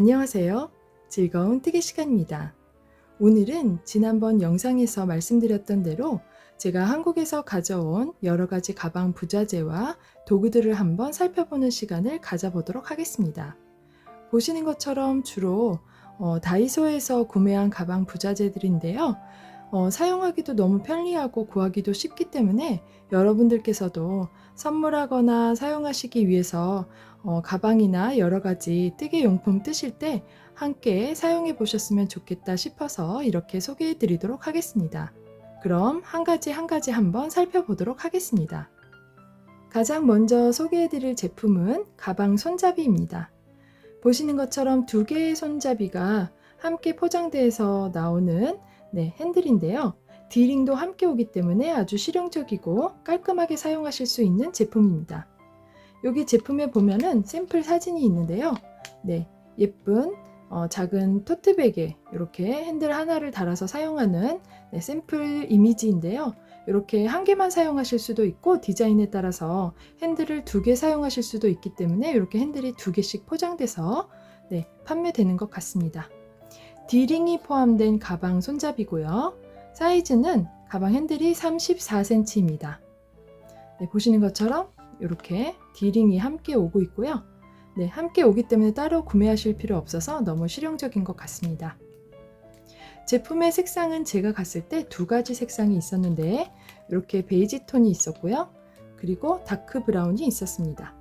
안녕하세요. 즐거운 뜨개 시간입니다. 오늘은 지난번 영상에서 말씀드렸던 대로 제가 한국에서 가져온 여러 가지 가방 부자재와 도구들을 한번 살펴보는 시간을 가져보도록 하겠습니다. 보시는 것처럼 주로 어, 다이소에서 구매한 가방 부자재들인데요. 어, 사용하기도 너무 편리하고 구하기도 쉽기 때문에 여러분들께서도 선물하거나 사용하시기 위해서 어, 가방이나 여러 가지 뜨개 용품 뜨실 때 함께 사용해 보셨으면 좋겠다 싶어서 이렇게 소개해 드리도록 하겠습니다. 그럼 한 가지 한 가지 한번 살펴보도록 하겠습니다. 가장 먼저 소개해 드릴 제품은 가방 손잡이입니다. 보시는 것처럼 두 개의 손잡이가 함께 포장돼서 나오는 네, 핸들인데요. 디링도 함께 오기 때문에 아주 실용적이고 깔끔하게 사용하실 수 있는 제품입니다. 여기 제품에 보면은 샘플 사진이 있는데요. 네, 예쁜 어, 작은 토트백에 이렇게 핸들 하나를 달아서 사용하는 네, 샘플 이미지인데요. 이렇게 한 개만 사용하실 수도 있고 디자인에 따라서 핸들을 두 개 사용하실 수도 있기 때문에 이렇게 핸들이 두 개씩 포장돼서 네, 판매되는 것 같습니다. 디링이 포함된 가방 손잡이고요. 사이즈는 가방 핸들이 34cm입니다. 네, 보시는 것처럼 이렇게 디링이 함께 오고 있고요. 네, 함께 오기 때문에 따로 구매하실 필요 없어서 너무 실용적인 것 같습니다. 제품의 색상은 제가 갔을 때 두 가지 색상이 있었는데 이렇게 베이지 톤이 있었고요. 그리고 다크 브라운이 있었습니다.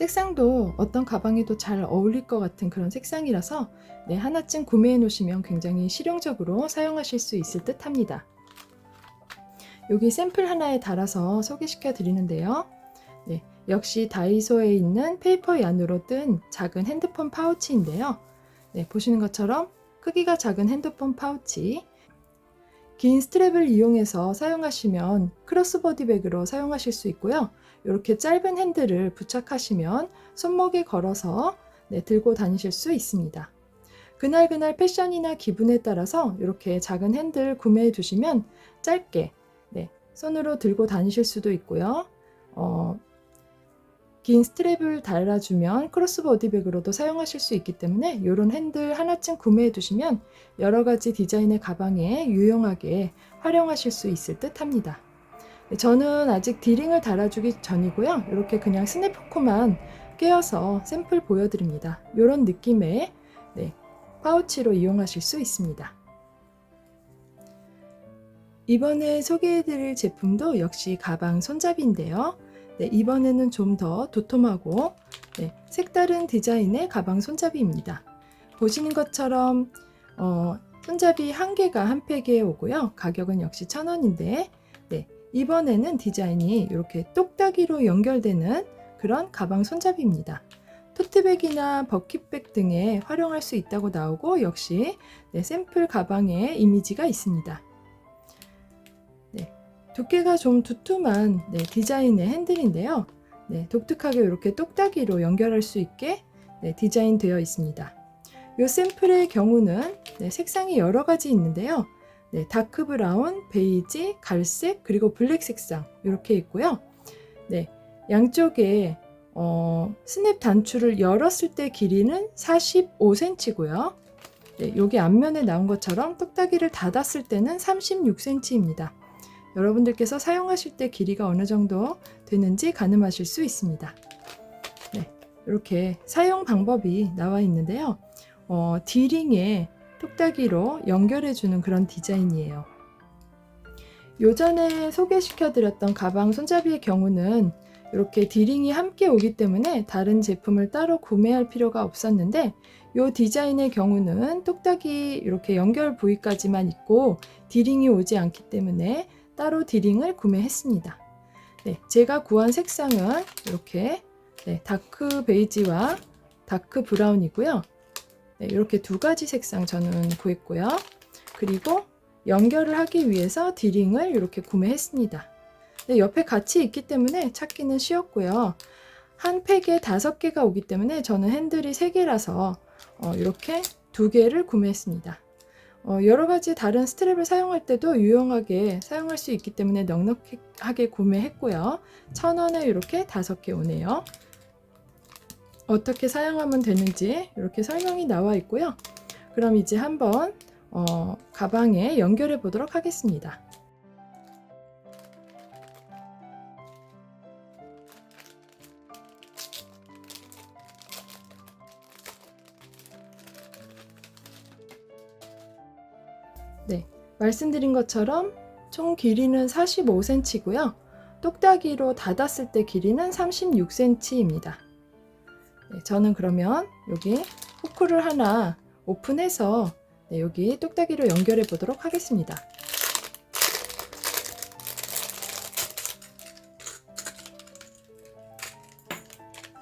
색상도 어떤 가방에도 잘 어울릴 것 같은 그런 색상이라서 네, 하나쯤 구매해 놓으시면 굉장히 실용적으로 사용하실 수 있을 듯 합니다. 여기 샘플 하나에 달아서 소개시켜 드리는데요. 네, 역시 다이소에 있는 페이퍼 얀으로 뜬 작은 핸드폰 파우치인데요. 네, 보시는 것처럼 크기가 작은 핸드폰 파우치. 긴 스트랩을 이용해서 사용하시면 크로스버디 백으로 사용하실 수 있고요. 이렇게 짧은 핸들을 부착하시면 손목에 걸어서 네, 들고 다니실 수 있습니다. 그날그날 패션이나 기분에 따라서 이렇게 작은 핸들 구매해 두시면 짧게 네, 손으로 들고 다니실 수도 있고요. 어, 긴 스트랩을 달아주면 크로스버디백으로도 사용하실 수 있기 때문에 이런 핸들 하나쯤 구매해 두시면 여러 가지 디자인의 가방에 유용하게 활용하실 수 있을 듯 합니다. 네, 저는 아직 디링을 달아주기 전이고요. 이렇게 그냥 스냅포크만 꿰어서 샘플 보여드립니다. 이런 느낌의 네, 파우치로 이용하실 수 있습니다. 이번에 소개해드릴 제품도 역시 가방 손잡이인데요. 네, 이번에는 좀 더 도톰하고 네, 색다른 디자인의 가방 손잡이입니다. 보시는 것처럼 어, 손잡이 한 개가 한 팩에 오고요. 가격은 역시 천 원인데 네, 이번에는 디자인이 이렇게 똑딱이로 연결되는 그런 가방 손잡이입니다. 토트백이나 버킷백 등에 활용할 수 있다고 나오고 역시 네, 샘플 가방의 이미지가 있습니다. 네, 두께가 좀 두툼한 네, 디자인의 핸들인데요. 네, 독특하게 이렇게 똑딱이로 연결할 수 있게 네, 디자인되어 있습니다. 이 샘플의 경우는 네, 색상이 여러 가지 있는데요. 네, 다크 브라운, 베이지, 갈색, 그리고 블랙 색상 이렇게 있고요. 네, 양쪽에 어, 스냅 단추를 열었을 때 길이는 45cm고요. 네, 여기 앞면에 나온 것처럼 똑딱이를 닫았을 때는 36cm입니다. 여러분들께서 사용하실 때 길이가 어느 정도 되는지 가늠하실 수 있습니다. 네, 이렇게 사용 방법이 나와 있는데요. 어, 디링에 똑딱이로 연결해 주는 그런 디자인이에요. 요전에 소개시켜 드렸던 가방 손잡이의 경우는 이렇게 디링이 함께 오기 때문에 다른 제품을 따로 구매할 필요가 없었는데 이 디자인의 경우는 똑딱이 이렇게 연결 부위까지만 있고 디링이 오지 않기 때문에 따로 디링을 구매했습니다. 네, 제가 구한 색상은 이렇게 네, 다크 베이지와 다크 브라운이고요. 네, 이렇게 두 가지 색상 저는 구했고요. 그리고 연결을 하기 위해서 디링을 이렇게 구매했습니다. 네, 옆에 같이 있기 때문에 찾기는 쉬웠고요. 한 팩에 다섯 개가 오기 때문에 저는 핸들이 세 개라서 어, 이렇게 두 개를 구매했습니다. 어, 여러 가지 다른 스트랩을 사용할 때도 유용하게 사용할 수 있기 때문에 넉넉하게 구매했고요. 천 원에 이렇게 다섯 개 오네요. 어떻게 사용하면 되는지 이렇게 설명이 나와 있고요. 그럼 이제 한번 어, 가방에 연결해 보도록 하겠습니다. 네, 말씀드린 것처럼 총 길이는 45cm고요. 똑딱이로 닫았을 때 길이는 36cm입니다. 네, 저는 그러면 여기 후크를 하나 오픈해서 네, 여기 똑딱이로 연결해 보도록 하겠습니다.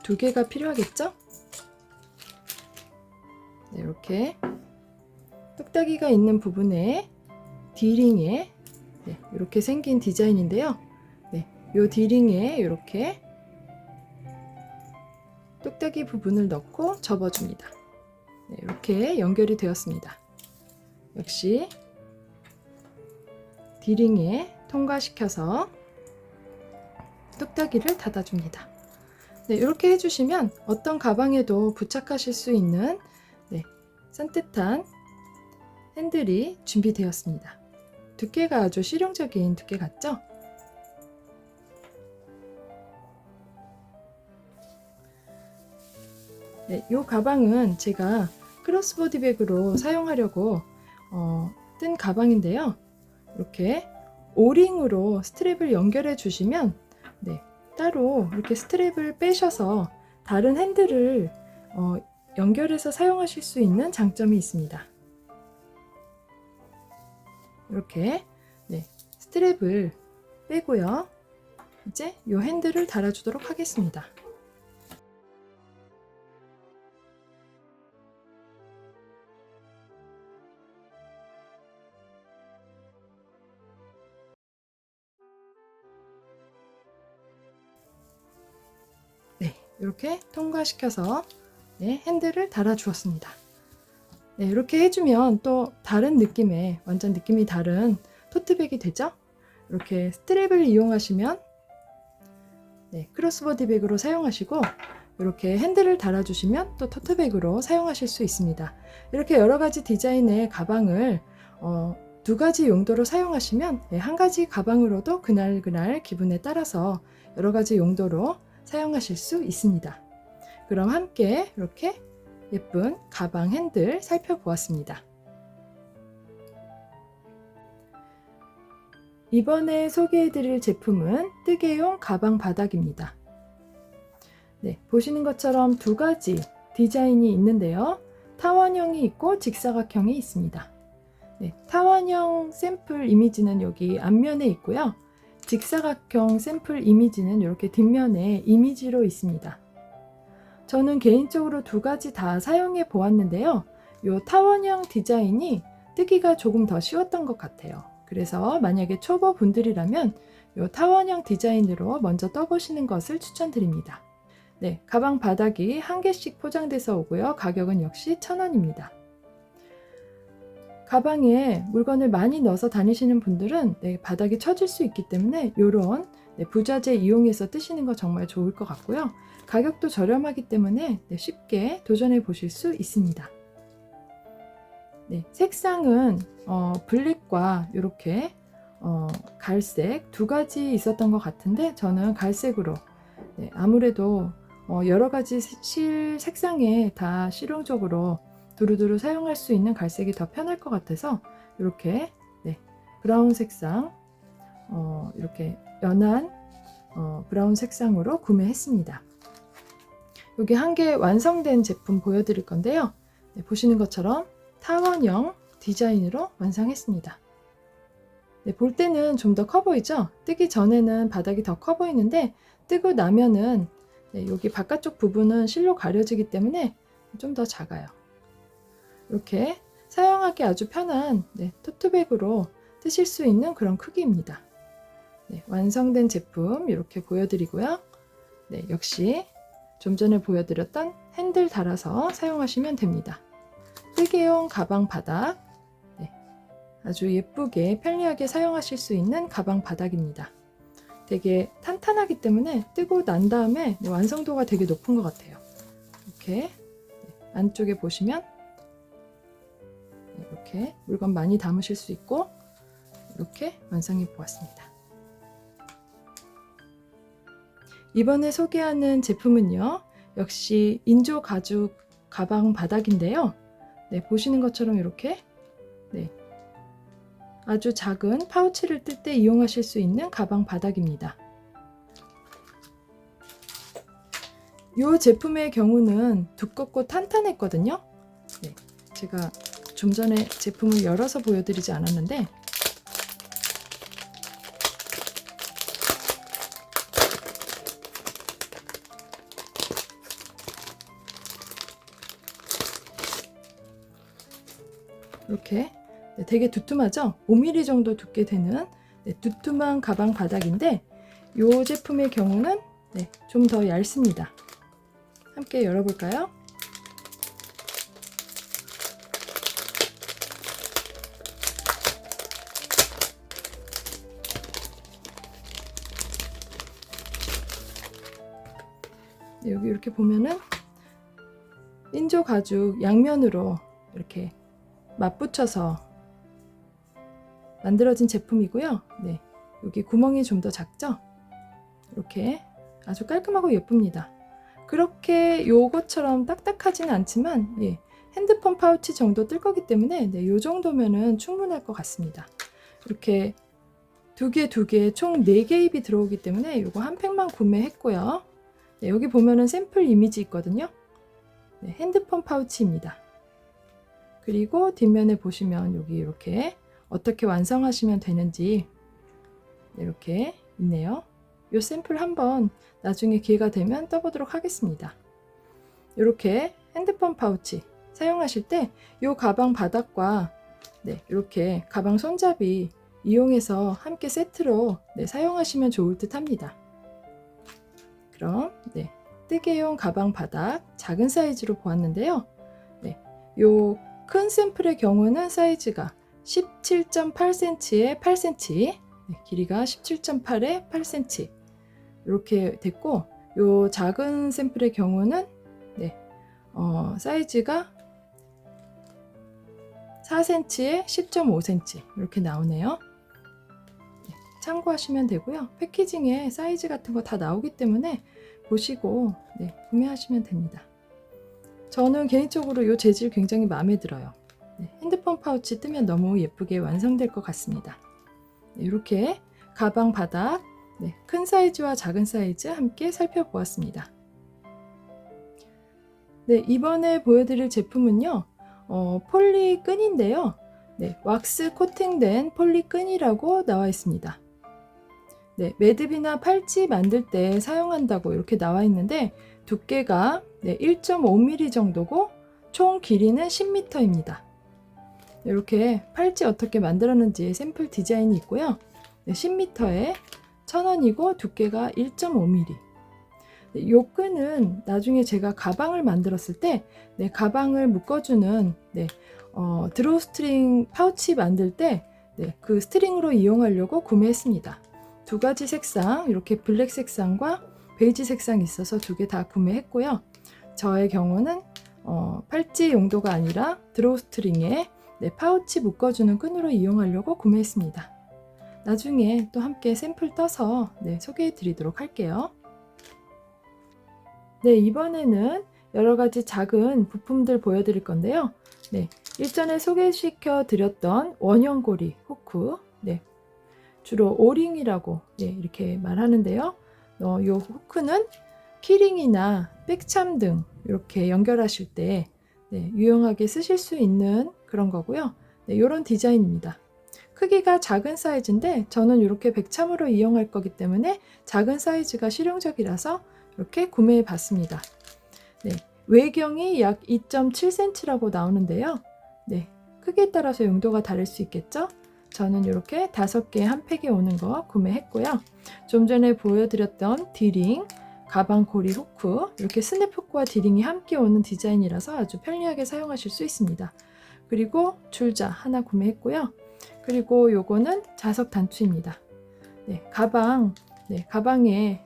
두 개가 필요하겠죠? 네, 이렇게 똑딱이가 있는 부분에 디링에 네, 이렇게 생긴 디자인인데요. 네, 이 디링에 이렇게 똑딱이 부분을 넣고 접어줍니다. 네, 이렇게 연결이 되었습니다. 역시 디링에 통과시켜서 똑딱이를 닫아줍니다. 네, 이렇게 해주시면 어떤 가방에도 부착하실 수 있는 네, 산뜻한 핸들이 준비되었습니다. 두께가 아주 실용적인 두께 같죠? 네, 이 가방은 제가 크로스보디 백으로 사용하려고 어, 뜬 가방인데요. 이렇게 오링으로 스트랩을 연결해 주시면 네, 따로 이렇게 스트랩을 빼셔서 다른 핸들을 어, 연결해서 사용하실 수 있는 장점이 있습니다. 이렇게 네, 스트랩을 빼고요. 이제 이 핸들을 달아주도록 하겠습니다. 네, 이렇게 통과시켜서 네, 핸들을 달아주었습니다. 네, 이렇게 해주면 또 다른 느낌의 완전 느낌이 다른 토트백이 되죠? 이렇게 스트랩을 이용하시면 네, 크로스버디 백으로 사용하시고 이렇게 핸들을 달아주시면 또 토트백으로 사용하실 수 있습니다. 이렇게 여러 가지 디자인의 가방을 어, 두 가지 용도로 사용하시면 네, 한 가지 가방으로도 그날 그날 기분에 따라서 여러 가지 용도로 사용하실 수 있습니다. 그럼 함께 이렇게 예쁜 가방 핸들 살펴보았습니다. 이번에 소개해드릴 제품은 뜨개용 가방 바닥입니다. 네, 보시는 것처럼 두 가지 디자인이 있는데요. 타원형이 있고 직사각형이 있습니다. 네, 타원형 샘플 이미지는 여기 앞면에 있고요. 직사각형 샘플 이미지는 이렇게 뒷면에 이미지로 있습니다. 저는 개인적으로 두 가지 다 사용해 보았는데요. 이 타원형 디자인이 뜨기가 조금 더 쉬웠던 것 같아요. 그래서 만약에 초보 분들이라면 이 타원형 디자인으로 먼저 떠보시는 것을 추천드립니다. 네, 가방 바닥이 한 개씩 포장돼서 오고요. 가격은 역시 1,000원입니다. 가방에 물건을 많이 넣어서 다니시는 분들은 네, 바닥이 처질 수 있기 때문에 이런 네, 부자재 이용해서 뜨시는 거 정말 좋을 것 같고요. 가격도 저렴하기 때문에 네, 쉽게 도전해 보실 수 있습니다. 네, 색상은 어, 블랙과 이렇게 어, 갈색 두 가지 있었던 것 같은데 저는 갈색으로 네, 아무래도 어, 여러 가지 실 색상에 다 실용적으로 두루두루 사용할 수 있는 갈색이 더 편할 것 같아서 이렇게 네, 브라운 색상 어, 이렇게 연한 어, 브라운 색상으로 구매했습니다. 여기 한 개 완성된 제품 보여드릴 건데요. 네, 보시는 것처럼 타원형 디자인으로 완성했습니다. 네, 볼 때는 좀 더 커 보이죠? 뜨기 전에는 바닥이 더 커 보이는데 뜨고 나면은 네, 여기 바깥쪽 부분은 실로 가려지기 때문에 좀 더 작아요. 이렇게 사용하기 아주 편한 네, 토트백으로 뜨실 수 있는 그런 크기입니다. 네, 완성된 제품 이렇게 보여드리고요. 네, 역시 좀 전에 보여드렸던 핸들 달아서 사용하시면 됩니다. 뜨개용 가방 바닥 네, 아주 예쁘게 편리하게 사용하실 수 있는 가방 바닥입니다. 되게 탄탄하기 때문에 뜨고 난 다음에 네, 완성도가 되게 높은 것 같아요. 이렇게 네, 안쪽에 보시면 네, 이렇게 물건 많이 담으실 수 있고 이렇게 완성해 보았습니다. 이번에 소개하는 제품은요. 역시 인조 가죽 가방 바닥인데요. 네, 보시는 것처럼 이렇게 네, 아주 작은 파우치를 뜰 때 이용하실 수 있는 가방 바닥입니다. 이 제품의 경우는 두껍고 탄탄했거든요. 네, 제가 좀 전에 제품을 열어서 보여드리지 않았는데 되게 두툼하죠? 5mm 정도 두께 되는 네, 두툼한 가방 바닥인데 이 제품의 경우는 네, 좀 더 얇습니다. 함께 열어볼까요? 네, 여기 이렇게 보면은 인조 가죽 양면으로 이렇게 맞붙여서 만들어진 제품이고요. 네, 여기 구멍이 좀 더 작죠? 이렇게 아주 깔끔하고 예쁩니다. 그렇게 요것처럼 딱딱하지는 않지만 예, 핸드폰 파우치 정도 뜰 거기 때문에 네, 요 정도면은 충분할 것 같습니다. 이렇게 두 개, 두 개, 총네개 입이 들어오기 때문에 요거 한 팩만 구매했고요. 네, 여기 보면은 샘플 이미지 있거든요. 네, 핸드폰 파우치입니다. 그리고 뒷면에 보시면 여기 이렇게 어떻게 완성하시면 되는지 이렇게 있네요. 이 샘플 한번 나중에 기회가 되면 떠보도록 하겠습니다. 이렇게 핸드폰 파우치 사용하실 때 이 가방 바닥과 네, 이렇게 가방 손잡이 이용해서 함께 세트로 네, 사용하시면 좋을 듯 합니다. 그럼 네, 뜨개용 가방 바닥 작은 사이즈로 보았는데요. 네, 요큰 샘플의 경우는 사이즈가 17.8cm에 8cm, 네, 길이가 17.8에 8cm 이렇게 됐고 요 작은 샘플의 경우는 네, 어, 사이즈가 4cm에 10.5cm 이렇게 나오네요. 네, 참고하시면 되고요. 패키징에 사이즈 같은 거 다 나오기 때문에 보시고 네, 구매하시면 됩니다. 저는 개인적으로 이 재질 굉장히 마음에 들어요. 네, 핸드폰 파우치 뜨면 너무 예쁘게 완성될 것 같습니다. 네, 이렇게 가방 바닥 네, 큰 사이즈와 작은 사이즈 함께 살펴보았습니다. 네, 이번에 보여드릴 제품은요, 어, 폴리 끈인데요. 네, 왁스 코팅된 폴리 끈이라고 나와 있습니다. 네, 매듭이나 팔찌 만들 때 사용한다고 이렇게 나와 있는데 두께가 네, 1.5mm 정도고 총 길이는 10m입니다. 이렇게 팔찌 어떻게 만들었는지 샘플 디자인이 있고요. 네, 10m에 1000원이고 두께가 1.5mm. 네, 이 끈은 나중에 제가 가방을 만들었을 때 네, 가방을 묶어주는 네, 어, 드로우 스트링 파우치 만들 때 네, 그 스트링으로 이용하려고 구매했습니다. 두 가지 색상, 이렇게 블랙 색상과 베이지 색상이 있어서 두 개 다 구매했고요. 저의 경우는 어, 팔찌 용도가 아니라 드로우 스트링에 네, 파우치 묶어주는 끈으로 이용하려고 구매했습니다. 나중에 또 함께 샘플 떠서 네, 소개해 드리도록 할게요. 네, 이번에는 여러 가지 작은 부품들 보여드릴 건데요. 네, 일전에 소개시켜 드렸던 원형고리 후크, 네, 주로 오링이라고 네, 이렇게 말하는데요. 어, 이 후크는 키링이나 백참 등 이렇게 연결하실 때 네, 유용하게 쓰실 수 있는 그런 거고요. 네, 이런 디자인입니다. 크기가 작은 사이즈인데 저는 이렇게 백참으로 이용할 거기 때문에 작은 사이즈가 실용적이라서 이렇게 구매해 봤습니다. 네, 외경이 약 2.7cm라고 나오는데요. 네, 크기에 따라서 용도가 다를 수 있겠죠? 저는 이렇게 다섯 개 한 팩에 오는 거 구매했고요. 좀 전에 보여드렸던 디링, 가방 고리 후크, 이렇게 스냅 후크와 디링이 함께 오는 디자인이라서 아주 편리하게 사용하실 수 있습니다. 그리고 줄자 하나 구매했고요. 그리고 요거는 자석 단추입니다. 네, 가방, 네, 가방에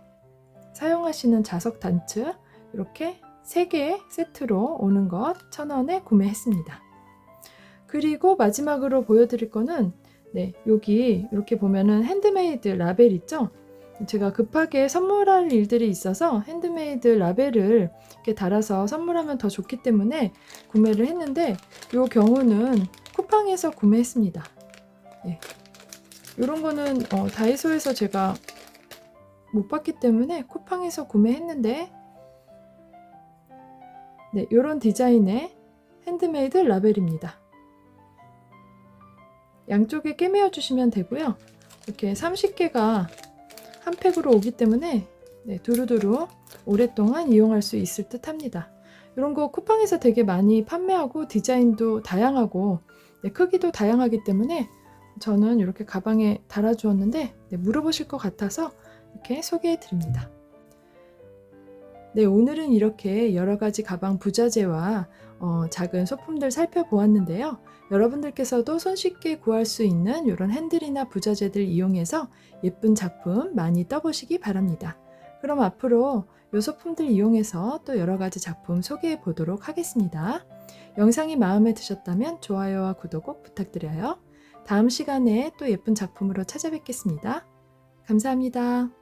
사용하시는 자석 단추 이렇게 3개 세트로 오는 것 1,000원에 구매했습니다. 그리고 마지막으로 보여드릴 거는 네, 여기 이렇게 보면은 핸드메이드 라벨 있죠? 제가 급하게 선물할 일들이 있어서 핸드메이드 라벨을 이렇게 달아서 선물하면 더 좋기 때문에 구매를 했는데 이 경우는 쿠팡에서 구매했습니다. 예. 이런 거는 어, 다이소에서 제가 못 봤기 때문에 쿠팡에서 구매했는데 네, 이런 디자인의 핸드메이드 라벨입니다. 양쪽에 꿰매어 주시면 되고요. 이렇게 30개가 한 팩으로 오기 때문에 네, 두루두루 오랫동안 이용할 수 있을 듯 합니다. 이런 거 쿠팡에서 되게 많이 판매하고 디자인도 다양하고 네, 크기도 다양하기 때문에 저는 이렇게 가방에 달아주었는데 네, 물어보실 것 같아서 이렇게 소개해 드립니다. 네, 오늘은 이렇게 여러 가지 가방 부자재와 어, 작은 소품들 살펴보았는데요. 여러분들께서도 손쉽게 구할 수 있는 이런 핸들이나 부자재들 이용해서 예쁜 작품 많이 떠보시기 바랍니다. 그럼 앞으로 이 소품들 이용해서 또 여러 가지 작품 소개해 보도록 하겠습니다. 영상이 마음에 드셨다면 좋아요와 구독 꼭 부탁드려요. 다음 시간에 또 예쁜 작품으로 찾아뵙겠습니다. 감사합니다.